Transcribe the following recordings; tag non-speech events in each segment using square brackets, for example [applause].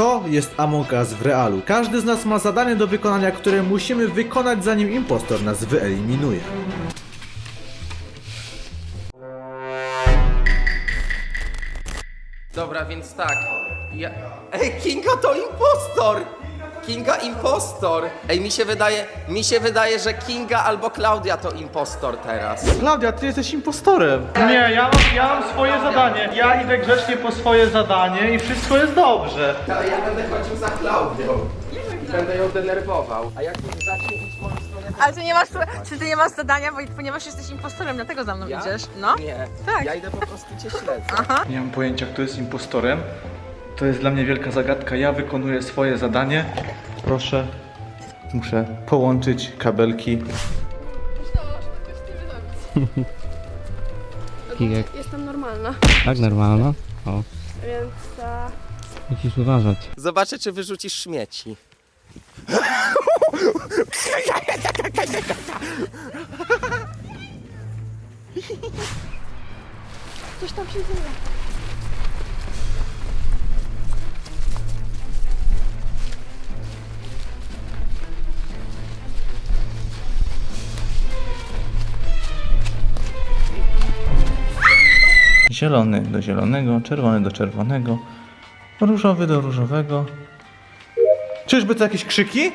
To jest Among Us w realu. Każdy z nas ma zadanie do wykonania, które musimy wykonać zanim impostor nas wyeliminuje. Dobra, więc tak. Ja... Ej, Kinga to impostor! Kinga impostor! Ej, mi się wydaje, mi się wydaje, że Kinga albo Klaudia to impostor teraz. Klaudia, ty jesteś impostorem. Nie, ja mam, ja mam swoje zadanie. Ja idę grzecznie po swoje zadanie i wszystko jest dobrze. Ale ja będę chodził za Klaudią. Będę ją denerwował. A jak zacznie iść moją stronę, to Ale ty nie masz, czy ty nie masz zadania, bo, ponieważ jesteś impostorem, dlatego za mną ja? idziesz? No. Nie. Tak. Ja idę po prostu cię śledzę. Nie mam pojęcia, kto jest impostorem. To jest dla mnie wielka zagadka. Ja wykonuję swoje zadanie. Proszę. Muszę połączyć kabelki. [laughs] Kijek. Jestem normalna, Tak, normalno. O, więc e, musisz uważać. Zobaczę, czy wyrzucisz śmieci. coś tam się dzieje. Zielony do zielonego, czerwony do czerwonego, różowy do różowego. Czyżby to jakieś krzyki?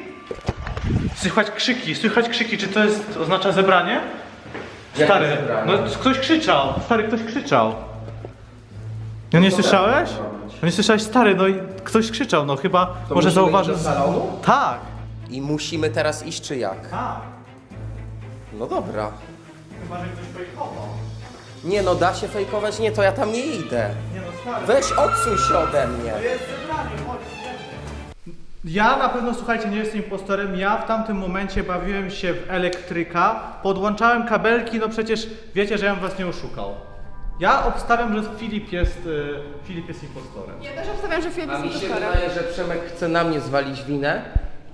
Słychać krzyki, słychać krzyki. Czy to jest, oznacza zebranie? Stary, zebranie? no ktoś krzyczał. Stary, ktoś krzyczał. No nie słyszałeś? No nie słyszałeś, stary, no i ktoś krzyczał, no chyba może musimy zauważył. iść do salonu? Tak. I musimy teraz iść, czy jak? Tak. No dobra. Chyba, że ktoś pojechał. Nie no, da się fejkować? Nie, to ja tam nie idę. Nie no, stary. Weź odsuń się ode mnie. Ja na pewno, słuchajcie, nie jestem impostorem. Ja w tamtym momencie bawiłem się w elektryka, podłączałem kabelki, no przecież wiecie, że ja bym was nie oszukał. Ja obstawiam, że Filip jest, y, Filip jest impostorem. Ja też obstawiam, że Filip A mi jest się impostorem. wydaje, że Przemek chce na mnie zwalić winę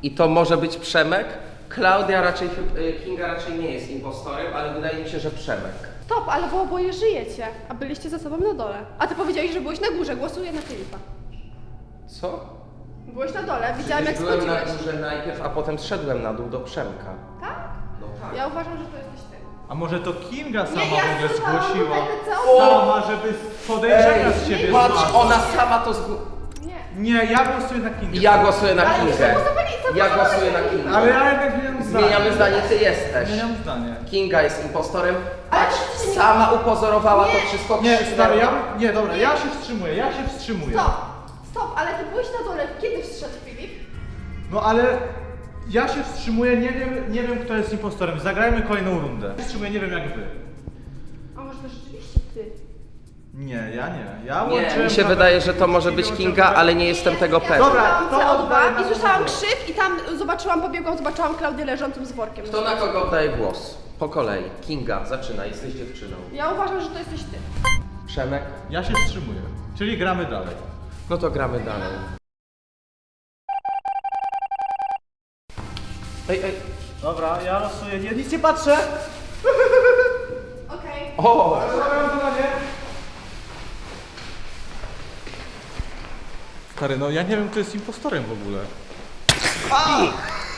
i to może być Przemek. Klaudia raczej, y, Kinga raczej nie jest impostorem, ale wydaje mi się, że Przemek. Stop, ale wy oboje żyjecie, a byliście ze sobą na dole. A ty powiedziałeś, że byłeś na górze, głosuję na Filipa. Co? Byłeś na dole, widziałem jak Byłem na schodziłeś. górze najpierw, a potem zszedłem na dół do Przemka. Tak? No tak. Ja uważam, że to jesteś ty. A może to Kinga sama Nie, w ogóle ja słyszałam zgłosiła? tutaj te całe- Sama, żeby podejrzenia z siebie Patrz, ona sama to zgu... Nie. Nie, ja głosuję na Kingę. Ja głosuję na Ale Kingę. Ja głosuję na na Kingę? Kingę. Ale ja jednak zmieniam zdanie. Zmieniamy zdanie, ty jesteś. Zmieniam zdanie. Kinga jest impostorem. Ale Patrz, sama upozorowała to Nie. wszystko. Nie, krzyknęła. stary, ja, nie, dobra, ja się wstrzymuję, ja się wstrzymuję. Stop, stop, ale ty byłeś na dole, kiedy wszedł Filip? No ale ja się wstrzymuję, nie wiem, nie wiem kto jest impostorem. Zagrajmy kolejną rundę. Wstrzymuję, nie wiem jak wy. A może to rzeczywiście ty? Nie, ja nie. Ja Nie, łączyłem mi się kabel- wydaje, że to może być Kinga, ale nie jestem tego pewien. Dobra, Słyszałam to oddaję na CO2 i słyszałam krzyk i tam zobaczyłam, pobiegłam, zobaczyłam Klaudię leżącą z workiem. Kto na kogo oddaje głos? Po kolei. Kinga, zaczyna, jesteś dziewczyną. Ja uważam, że to jesteś ty. Przemek? Ja się wstrzymuję. Czyli gramy dalej. No to gramy dalej. Ej, ej. Dobra, ja losuję, nie, nic nie patrzę. Okej. O! Stary, no ja nie wiem kto jest impostorem w ogóle. A!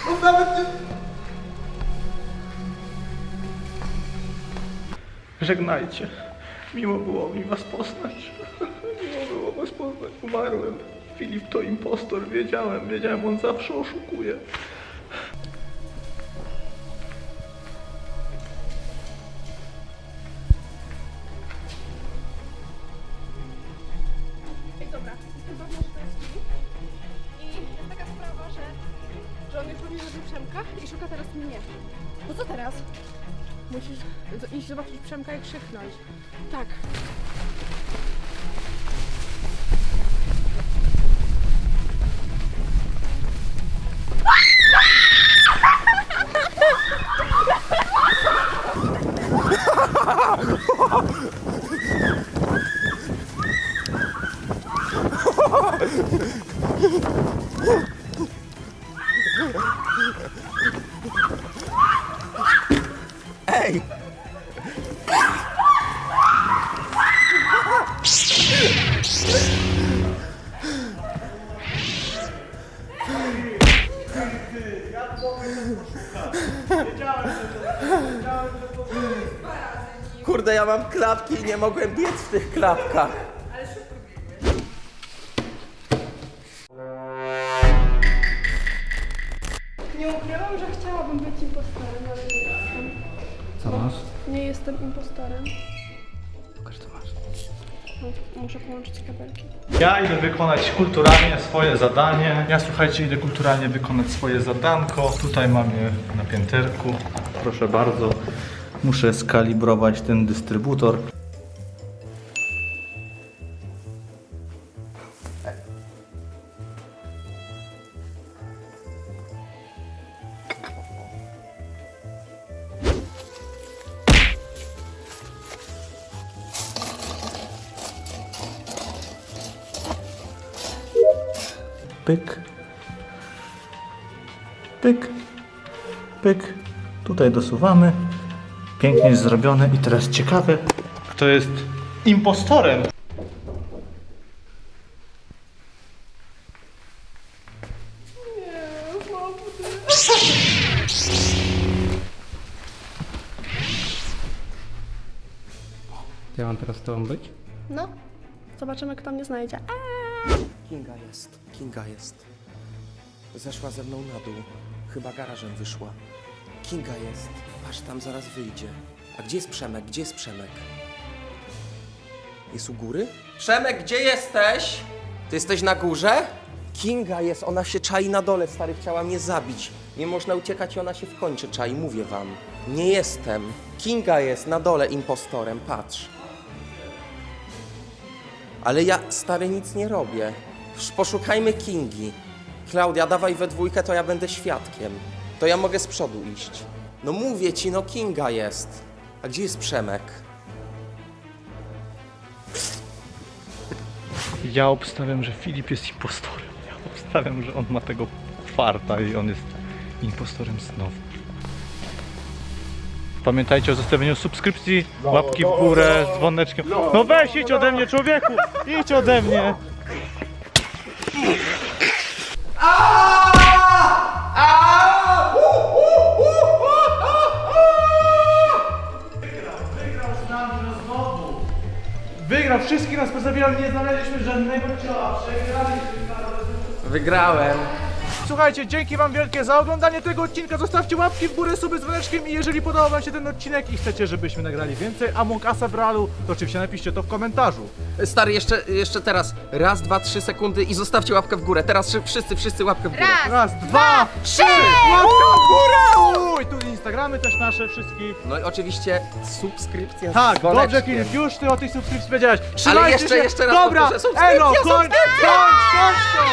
No nawet nie... Żegnajcie. Miło było mi was poznać. Miło było was poznać. Umarłem. Filip to impostor. Wiedziałem, wiedziałem, on zawsze oszukuje. Ej, dobra, jestem jest Filip. I jest taka sprawa, że, on już robi żeby Przemka i szuka teraz mnie. No co teraz? Musisz iść zobaczyć Przemka i krzyknąć. Tak. Mam klapki i nie mogłem biec w tych klapkach. Nie ukrywam, że chciałabym być impostorem, ale nie jestem. Co masz? Nie jestem impostorem. Pokaż co masz. No, Muszę połączyć kabelki. Ja idę wykonać kulturalnie swoje zadanie. Ja słuchajcie, idę kulturalnie wykonać swoje zadanko. Tutaj mam je na pięterku. Proszę bardzo. Muszę skalibrować ten dystrybutor. Pyk. Pyk. Pyk. Tutaj dosuwamy. Pięknie jest zrobione. I teraz ciekawe, kto jest impostorem. Ja mam teraz z tobą być? No, zobaczymy kto mnie znajdzie. Kinga jest, Kinga jest. Zeszła ze mną na dół. Chyba garażem wyszła. Kinga jest. Patrz, tam zaraz wyjdzie. A gdzie jest Przemek? Gdzie jest Przemek? Jest u góry? Przemek, gdzie jesteś? Ty jesteś na górze? Kinga jest, ona się czai na dole, stary, chciała mnie zabić. Nie można uciekać i ona się w kończy czai, mówię wam. Nie jestem. Kinga jest na dole impostorem, patrz. Ale ja, stary, nic nie robię. Sz- Poszukajmy Kingi. Klaudia, dawaj we dwójkę, to ja będę świadkiem. To ja mogę z przodu iść. No mówię ci, no Kinga jest. A gdzie jest Przemek? Ja obstawiam, że Filip jest impostorem. Ja obstawiam, że on ma tego farta i on jest impostorem znowu. Pamiętajcie o zostawieniu subskrypcji, łapki w górę, z dzwoneczkiem. No weź, idź ode mnie, człowieku! Idź ode mnie! Wszystkich nas pozabijał, nie znaleźliśmy żadnego ciała, przegraliśmy. Wygrałem. Słuchajcie, dzięki wam wielkie za oglądanie tego odcinka. Zostawcie łapki w górę, suby z dzwoneczkiem i jeżeli podobał wam się ten odcinek i chcecie, żebyśmy nagrali więcej Among Usa w realu, to oczywiście napiszcie to w komentarzu. Stary, jeszcze, jeszcze teraz. Raz, dwa, trzy sekundy i zostawcie łapkę w górę. Teraz szy- wszyscy, wszyscy łapkę w górę. Raz, Raz, dwa, trzy! Łapka w górę! Uj, tu Instagramy też nasze wszystkich. No i oczywiście subskrypcja z Tak, dzwoneczkiem. dobrze Filip, już ty o tej subskrypcji powiedziałeś. Trzymajcie jeszcze- się. jeszcze raz Dobra, powtórzę, subskrypcja, elo, kończ, kończ, kończ to!